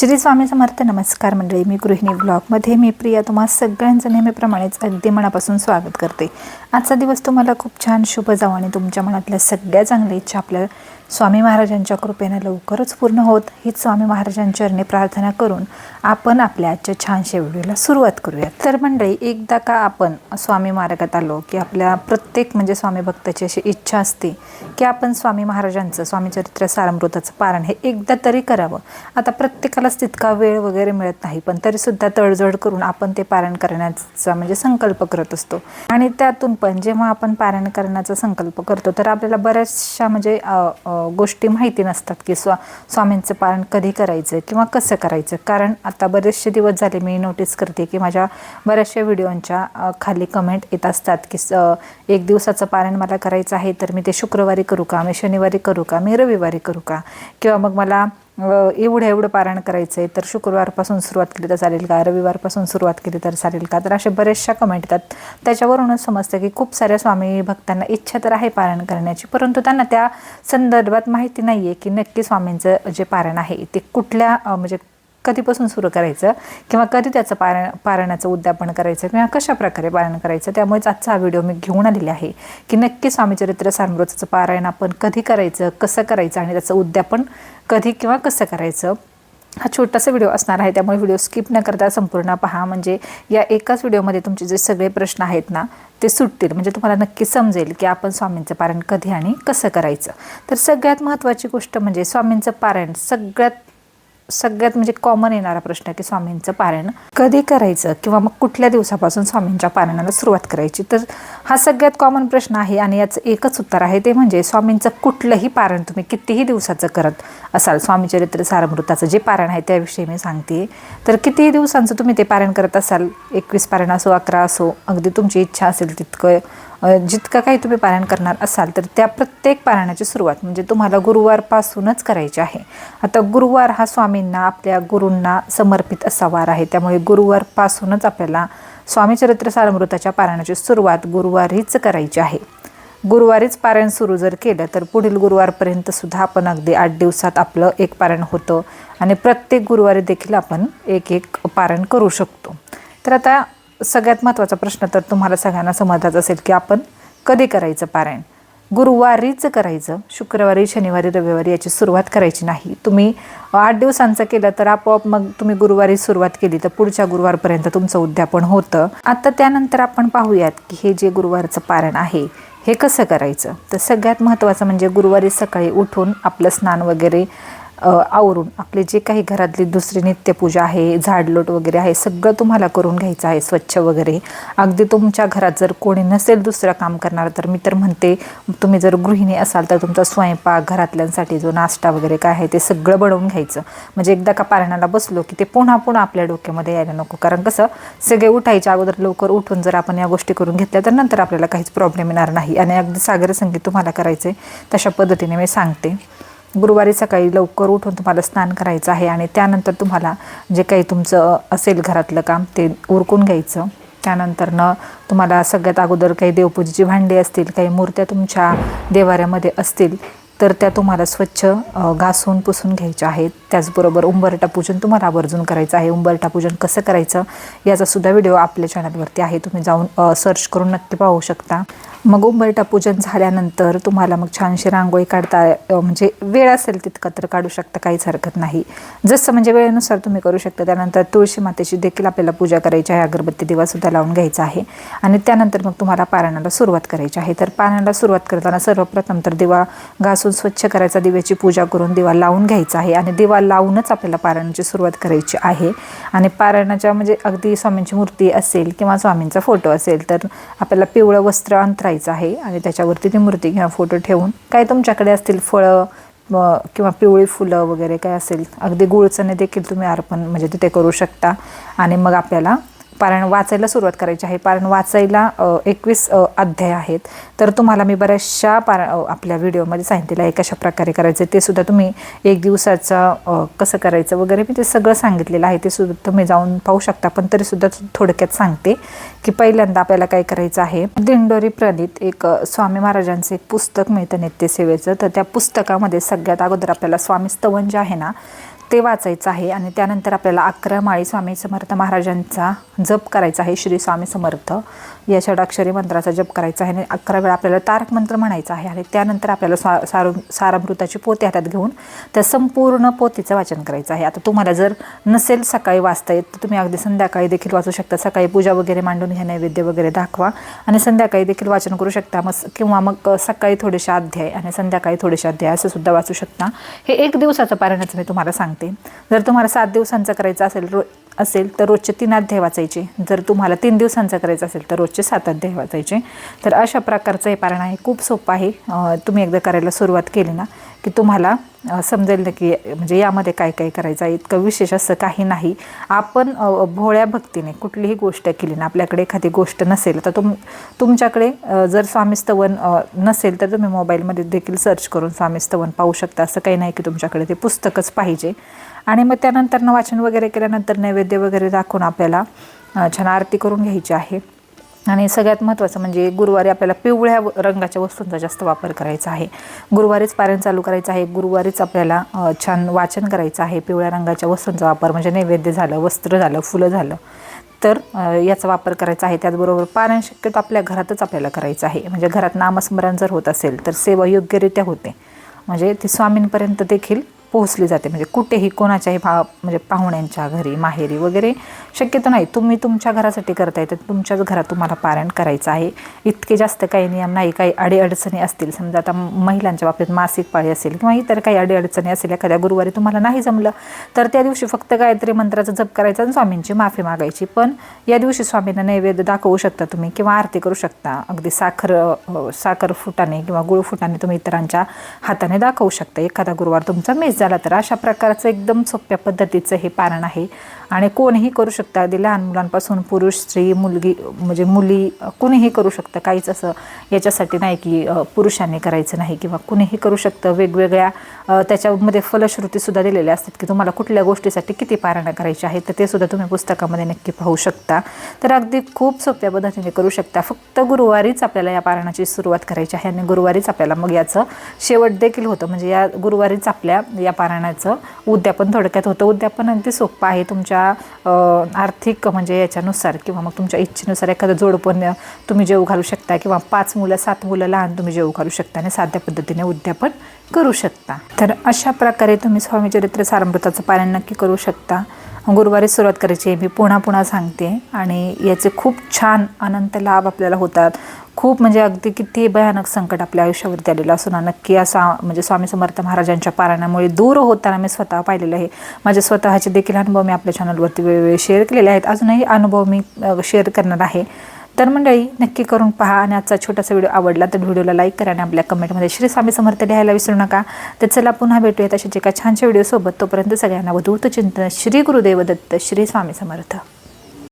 श्री स्वामी समर्थ नमस्कार मंडळी. मी गृहिणी ब्लॉगमध्ये मी प्रिया. तुम्हा सगळ्यांचं नेहमीप्रमाणेच अगदी मनापासून स्वागत करते. आजचा दिवस तुम्हाला खूप छान शुभ जावं आणि तुमच्या मनातल्या सगळ्या चांगल्या इच्छा आपल्या स्वामी महाराजांच्या कृपेनं लवकरच पूर्ण होत. हीच स्वामी महाराजांच्या चरणी प्रार्थना करून आपण आपल्या आजच्या छानशा व्हिडिओला सुरुवात करूयात. तर मंडळी एकदा का आपण स्वामी मार्गात आलो की आपल्या प्रत्येक म्हणजे स्वामी भक्ताची अशी इच्छा असते की आपण स्वामी महाराजांचं स्वामी चरित्र सारामृताचं पारण हे एकदा तरी करावं. आता प्रत्येकालाच तितका वेळ वगैरे मिळत नाही पण तरीसुद्धा तडजोड करून आपण ते पारण करण्याचा म्हणजे संकल्प करत असतो. आणि त्यातून पण जेव्हा आपण पारण करण्याचा संकल्प करतो तर आपल्याला बऱ्याचशा म्हणजे गोष्टी माहिती नसतात की स्वा स्वामींचं पारण कधी करायचं किंवा कसं करायचं. कारण आता बरेचसे दिवस झाले मी नोटीस करते की माझ्या बऱ्याचशा व्हिडिओंच्या खाली कमेंट येत असतात की स- एक दिवसाचं पारण मला करायचं आहे तर मी ते शुक्रवारी करू का? मी शनिवारी करू का? मी रविवारी करू का? किंवा मग मला एवढं एवढं पारण करायचं आहे तर शुक्रवारपासून सुरुवात केली तर चालेल का? रविवारपासून सुरुवात केली तर चालेल का? तर अशा बऱ्याचशा कमेंट येतात. त्याच्यावरूनच समजतं की खूप साऱ्या स्वामी भक्तांना इच्छा तर आहे पारण करण्याची परंतु त्यांना त्या संदर्भात माहिती नाही आहे की नक्की स्वामींचं जे पारण आहे ते कुठल्या म्हणजे कधीपासून सुरू करायचं किंवा कधी त्याचं पारण पारणाचं उद्यापन करायचं किंवा कशा प्रकारे पारण करायचं त्यामुळेच आजचा हा व्हिडिओ मी घेऊन आलेला आहे. की नक्की स्वामी चरित्र सारमृताचं पारायण आपण कधी करायचं कसं करायचं आणि त्याचं उद्यापन कधी किंवा कसं करायचं हा छोटासा व्हिडिओ असणार आहे. त्यामुळे व्हिडिओ स्किप न करता संपूर्ण पहा. म्हणजे या एकाच व्हिडिओमध्ये तुमचे जे सगळे प्रश्न आहेत ना ते सुटतील. म्हणजे तुम्हाला नक्की समजेल की आपण स्वामींचं पारायण कधी आणि कसं करायचं. तर सगळ्यात महत्त्वाची गोष्ट म्हणजे स्वामींचं पारायण सगळ्यात सगळ्यात म्हणजे कॉमन येणारा प्रश्न आहे की स्वामींचं पारायण कधी करायचं किंवा मग कुठल्या दिवसापासून स्वामींच्या पारायणाला सुरुवात करायची? तर हा सगळ्यात कॉमन प्रश्न आहे आणि याचं एकच उत्तर आहे ते म्हणजे स्वामींचं कुठलंही पारायण तुम्ही कितीही दिवसाचं करत असाल स्वामी चरित्र जे पारायण आहे त्याविषयी मी सांगते तर कितीही दिवसांचं तुम्ही ते पारायण करत असाल एकवीस पारायण असो अकरा असो अगदी तुमची इच्छा असेल तितकं जितकं काही तुम्ही पारायण करणार असाल तर त्या प्रत्येक पारायणाची सुरुवात म्हणजे तुम्हाला गुरुवारपासूनच करायची आहे. आता गुरुवार हा स्वामींना आपल्या गुरूंना समर्पित असा वार आहे. त्यामुळे गुरुवारपासूनच आपल्याला स्वामी चरित्र पारायणाची सुरुवात गुरुवारीच करायची आहे. गुरुवारीच पारायण सुरू जर केलं तर पुढील गुरुवारपर्यंत सुद्धा आपण अगदी आठ दिवसात आपलं एक पारायण होतं. आणि प्रत्येक गुरुवारी देखील आपण एक एक पारायण करू शकतो. तर आता सगळ्यात महत्त्वाचा प्रश्न तर तुम्हाला सगळ्यांना समजलाच असेल की आपण कधी करायचं पारायण? गुरुवारीच करायचं शुक्रवारी शनिवारी रविवारी याची सुरुवात करायची नाही. तुम्ही आठ दिवसांचं केलं तर आपोआप मग तुम्ही गुरुवारी सुरुवात केली तर पुढच्या गुरुवारपर्यंत तुमचं उद्यापन होतं. आता त्यानंतर आपण पाहूयात की हे जे गुरुवारचं पारायण आहे हे कसं करायचं? तर सगळ्यात महत्त्वाचं म्हणजे गुरुवारी सकाळी उठून आपलं स्नान वगैरे आवरून आपले जे काही घरातली दुसरी नित्यपूजा आहे झाडलोट वगैरे आहे सगळं तुम्हाला करून घ्यायचं आहे स्वच्छ वगैरे. अगदी तुमच्या घरात जर कोणी नसेल दुसरं काम करणार तर मी तर म्हणते तुम्ही जर गृहिणी असाल तर तुमचा स्वयंपाक घरातल्यांसाठी जो नाश्ता वगैरे काय आहे ते सगळं बनवून घ्यायचं. म्हणजे एकदा का पारणाला बसलो की ते पुन्हा पुन्हा आपल्या डोक्यामध्ये यायला नको. कारण कसं सगळे उठायच्या अगोदर लवकर उठून जर आपण या गोष्टी करून घेतल्या तर नंतर आपल्याला काहीच प्रॉब्लेम येणार नाही. आणि अगदी सागर संगीत तुम्हाला करायचं आहे तशा पद्धतीने मी सांगते. गुरुवारी सकाळी लवकर उठून तुम्हाला स्नान करायचं आहे आणि त्यानंतर तुम्हाला जे काही तुमचं असेल घरातलं काम ते उरकून घ्यायचं. त्यानंतर न तुम्हाला सगळ्यात अगोदर काही देवपूजेची भांडी असतील काही मूर्त्या तुमच्या देवाऱ्यामध्ये असतील तर त्या तुम्हाला स्वच्छ घासून पुसून घ्यायच्या आहेत. त्याचबरोबर उंबरटा पूजन तुम्हाला आवर्जून करायचं आहे. उंबरटा पूजन कसं करायचं याचासुद्धा व्हिडिओ आपल्या चॅनलवरती आहे. तुम्ही जाऊन सर्च करून नक्की पाहू शकता. मग उंबरटा पूजन झाल्यानंतर तुम्हाला मग छानशी रांगोळी काढता म्हणजे वेळ असेल तितकं तर काढू शकता. काहीच हरकत नाही. जसं म्हणजे वेळेनुसार तुम्ही करू शकता. त्यानंतर तुळशी मातेची देखील आपल्याला पूजा करायची आहे. अगरबत्ती दिवासुद्धा लावून घ्यायचा आहे. आणि त्यानंतर मग तुम्हाला पारायणाला सुरुवात करायची आहे. तर पारायणाला सुरुवात करताना सर्वप्रथम तर दिवा घासून स्वच्छ करायचा दिव्याची पूजा करून दिवा लावून घ्यायचा आहे आणि दिवा लावूनच आपल्याला पारायणाची सुरुवात करायची आहे. आणि पारायणाच्या म्हणजे अगदी स्वामींची मूर्ती असेल किंवा स्वामींचा फोटो असेल तर आपल्याला पिवळं वस्त्र अंतरायचं आहे आणि त्याच्यावरती ती मूर्ती किंवा फोटो ठेवून काय तुमच्याकडे असतील फळं किंवा पिवळी फुलं वगैरे काय असेल अगदी गुळचणे देखील तुम्ही अर्पण म्हणजे तिथे करू शकता. आणि मग आपल्याला पारायण वाचायला सुरुवात करायची आहे. पारायण वाचायला एकवीस अध्याय आहेत. तर तुम्हाला मी बऱ्याचशा पारा आपल्या व्हिडिओमध्ये सांगितलेलं आहे कशा प्रकारे करायचं ते सुद्धा तुम्ही एक दिवसाचं कसं करायचं वगैरे मी ते सगळं सांगितलेलं आहे. ते सुद्धा तुम्ही जाऊन पाहू शकता. पण तरीसुद्धा थोडक्यात सांगते की पहिल्यांदा आपल्याला काय करायचं आहे. दिंडोरी प्रणित एक स्वामी महाराजांचं एक पुस्तक मिळतं नित्यसेवेचं. तर त्या पुस्तकामध्ये सगळ्यात अगोदर आपल्याला स्वामी स्तवन जे आहे ना ते वाचायचं आहे आणि त्यानंतर आपल्याला अकरा माळी स्वामी समर्थ महाराजांचा जप करायचा आहे श्री स्वामी समर्थ. या षडाक्षरी मंत्राचा जप करायचा आहे आणि अकरा वेळा आपल्याला तारक मंत्र म्हणायचा आहे आणि त्यानंतर आपल्याला स्वा सारू सारामृताची पोती हातात घेऊन त्या संपूर्ण पोतीचं वाचन करायचं आहे. आता तुम्हाला जर नसेल सकाळी वाचता येत तर तुम्ही अगदी संध्याकाळी देखील वाचू शकता. सकाळी पूजा वगैरे मांडून घ्या नैवेद्य वगैरे दाखवा आणि संध्याकाळी देखील वाचन करू शकता. मग किंवा मग सकाळी थोडेसे अध्याय आणि संध्याकाळी थोडेसे अध्याय असं सुद्धा वाचू शकता. हे एक दिवसाचं पारायणाचं मी तुम्हाला सांगते. जर तुम्हाला सात दिवसांचं करायचं असेल रो असेल तर रोजचे तीन अध्याय वाचायचे. जर तुम्हाला तीन दिवसांचं करायचं असेल तर रोजचे सात अध्याय वाचायचे. तर अशा प्रकारचं हे पारायण आहे. खूप सोपं आहे. तुम्ही एकदा करायला सुरुवात केली ना की तुम्हाला समजेल ना की म्हणजे यामध्ये काय काय करायचं आहे? इतकं विशेष असं काही नाही. आपण भोळ्या भक्तीने कुठलीही गोष्ट केली ना आपल्याकडे एखादी गोष्ट नसेल तर तुम तुमच्याकडे जर स्वामीस्तवन नसेल तर तुम्ही मोबाईलमध्ये देखील सर्च करून स्वामीस्तवन पाहू शकता. असं काही नाही की तुमच्याकडे ते पुस्तकच पाहिजे. आणि मग त्यानंतरनं वाचन वगैरे केल्यानंतर नैवेद्य वगैरे दाखवून आपल्याला छान आरती करून घ्यायची आहे. आणि सगळ्यात महत्त्वाचं म्हणजे गुरुवारी आपल्याला पिवळ्या व- रंगाच्या वस्तूंचा जास्त वापर करायचा आहे. गुरुवारीच पारायण चालू करायचं आहे. गुरुवारीच आपल्याला छान वाचन करायचं आहे. पिवळ्या रंगाच्या वस्तूंचा वापर म्हणजे नैवेद्य झालं वस्त्र झालं फुलं झालं. तर याचा वापर करायचा आहे. त्याचबरोबर पारायण शक्यतो आपल्या घरातच आपल्याला करायचं आहे. म्हणजे घरात नामस्मरण जर होत असेल तर सेवा योग्यरित्या होते. म्हणजे ती स्वामींपर्यंत देखील पोहोचली जाते. म्हणजे कुठेही कोणाच्याही भा म्हणजे पाहुण्यांच्या घरी माहेरी वगैरे शक्यतो नाही. तुम्ही तुमच्या घरासाठी करताय तर तुमच्याच घरात तुम्हाला पारायण करायचं आहे. इतके जास्त काही नियम नाही. काही अडीअडचणी असतील. समजा आता महिलांच्या बाबतीत मासिक पाळी असेल किंवा इतर काही अडीअडचणी असेल एखाद्या गुरुवारी तुम्हाला नाही जमलं तर त्या दिवशी फक्त गायत्री मंत्राचा जप करायचा आणि स्वामींची माफी मागायची. पण या दिवशी स्वामींना नैवेद्य दाखवू शकता तुम्ही किंवा आरती करू शकता. अगदी साखर साखर फुटाने किंवा गुळ फुटाने तुम्ही इतरांच्या हाताने दाखवू शकता. एखादा गुरुवार तुमचा मेज झाला तर अशा प्रकारचं एकदम सोप्या पद्धतीचं हे पारण आहे. आणि कोणीही करू शकता अगदी लहान मुलांपासून पुरुष स्त्री मुलगी म्हणजे मुली कुणीही करू शकतं. काहीच असं याच्यासाठी नाही की पुरुषांनी करायचं नाही किंवा कुणीही करू शकतं. वेगवेगळ्या त्याच्यामध्ये फलश्रुतीसुद्धा दिलेल्या असतात की तुम्हाला कुठल्या गोष्टीसाठी किती पारायणं करायची आहे तर ते सुद्धा तुम्ही पुस्तकामध्ये नक्की पाहू शकता. तर अगदी खूप सोप्या पद्धतीने करू शकता. फक्त गुरुवारीच आपल्याला या पारायणाची सुरुवात करायची आहे आणि गुरुवारीच आपल्याला मग याचं शेवट देखील होतं. म्हणजे या गुरुवारीच आपल्या या पारायणाचं उद्यापन थोडक्यात होतं. उद्यापन अगदी सोपं आहे. तुमच्या तुमच्या आर्थिक म्हणजे याच्यानुसार किंवा मग तुमच्या इच्छेनुसार एखादं जोडपण तुम्ही जेव घालू शकता किंवा पाच मुलं सात मुलं लहान तुम्ही जेव घालू शकता आणि साध्या पद्धतीने उद्यापन करू शकता. तर अशा प्रकारे तुम्ही स्वामी चरित्र सारामृताचं पालन नक्की करू शकता. गुरुवारी सुरुवात करायची मी पुन्हा पुन्हा सांगते. आणि याचे खूप छान अनंत लाभ आपल्याला होतात. खूप म्हणजे अगदी किती भयानक संकट आपल्या आयुष्यावरती आलेलं असून नक्की असा म्हणजे स्वामी समर्थ महाराजांच्या पारायणामुळे दूर होताना मी स्वतः पाहिलेलं आहे. माझे स्वतःचे देखील अनुभव मी आपल्या चॅनलवरती वेगवेगळे शेअर केलेले आहेत. अजूनही अनुभव मी शेअर करणार आहे. तर मंडळी नक्की करून पहा आणि आजचा छोटासा व्हिडिओ आवडला तर व्हिडिओला लाईक करा आणि आपल्या कमेंटमध्ये श्री स्वामी समर्थ लिहायला विसरू नका. तर चला पुन्हा भेटूयात अशाच एका छानशा व्हिडिओसोबत तोपर्यंत सगळ्यांना वधूत चिंतन. श्री गुरुदेव दत्त श्री स्वामी समर्थ.